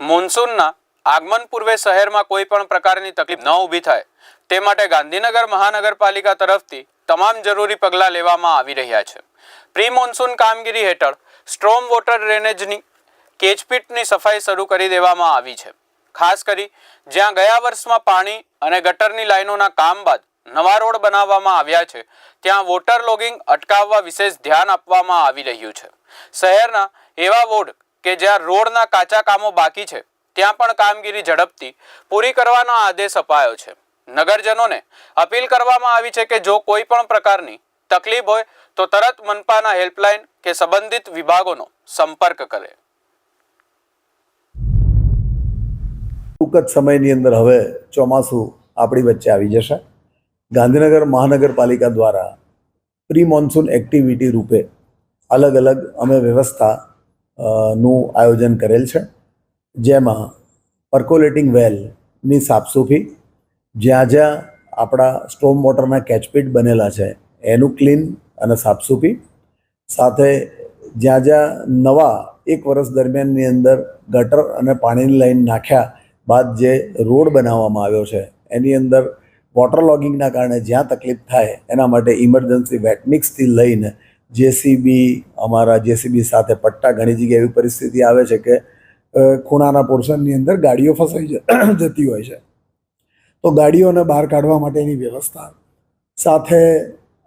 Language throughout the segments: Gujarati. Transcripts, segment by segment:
મોન્સૂનના આગમન પૂર્વે શહેરમાં કોઈ પણ પ્રકારની તકલીફ ન ઊભી થાય. તે માટે ગાંધીનગર મહાનગરપાલિકા તરફથી તમામ જરૂરી પગલાં લેવામાં આવી રહ્યા છે. પ્રી મોન્સૂન કામગીરી હેઠળ સ્ટ્રોમ વોટર ડ્રેનેજની કેચપીટની સફાઈ શરૂ કરી દેવામાં આવી છે. ખાસ કરી જ્યાં ગયા વર્ષમાં પાણી અને ગટરની લાઈનોના કામ બાદ નવા રોડ બનાવવામાં આવ્યા છે, ત્યાં વોટર લોગિંગ અટકાવવા વિશેષ ધ્યાન આપવામાં આવી રહ્યું છે. શહેરના એવા વોર્ડ કે જ્યાં રોડના કાચા કામો બાકી છે, ત્યાં પણ કામગીરી ઝડપથી પૂરી કરવાનો આદેશ અપાયો છે. નગરજનોને અપીલ કરવામાં આવી છે કે જો કોઈ પણ પ્રકારની તકલીફ હોય, તો તરત મનપાના હેલ્પલાઇન કે સંબંધિત વિભાગોનો સંપર્ક કરે. ટૂંક જ સમયની અંદર હવે ચોમાસું આપણી વચ્ચે આવી જશે. ગાંધીનગર મહાનગરપાલિકા દ્વારા પ્રી મોન્સૂન એક્ટિવિટી રૂપે અલગ અલગ અમે વ્યવસ્થા નું આયોજન કરેલ છે. જેમાં પર્કોલેટિંગ વેલની સાફસૂફી જ્યાં જ્યાં આપણા સ્ટોમ વોટરના કેચપીટ બનેલા છે, એનું ક્લીન અને સાફસૂફી સાથે જ્યાં જ્યાં નવા એક વર્ષ દરમિયાનની અંદર ગટર અને પાણીની લાઈન નાખ્યા બાદ જે રોડ બનાવવામાં આવ્યો છે, એની અંદર વોટર લોગિંગના કારણે જ્યાં તકલીફ થાય એના માટે ઇમરજન્સી વેટમિક્સથી લઈને જેસીબી, અમારા જેસીબી સાથે પટ્ટા ઘણી જગ્યાએ એવી પરિસ્થિતિ આવે છે કે ખૂણાના પોર્શનની અંદર ગાડીઓ ફસાઈ જતી હોય છે. તો ગાડીઓને બહાર કાઢવા માટેની વ્યવસ્થા. સાથે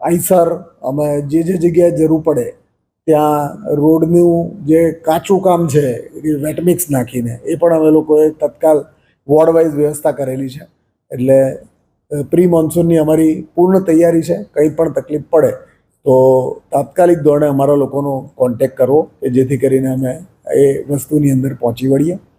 આઈસર, અમે જે જે જગ્યાએ જરૂર પડે, ત્યાં રોડનું જે કાચું કામ છે વેટમિક્સ નાખીને, એ પણ અમે લોકોએ તત્કાલ વોર્ડ વાઇઝ વ્યવસ્થા કરેલી છે. એટલે પ્રી મોન્સૂનની અમારી પૂર્ણ તૈયારી છે, કંઈ પણ તકલીફ પડે તો તાત્કાલિક ધોરણે અમારા લોકોનો કોન્ટેક કરવો કે જેથી કરીને અમે એ વસ્તુની અંદર પહોંચી વળીએ.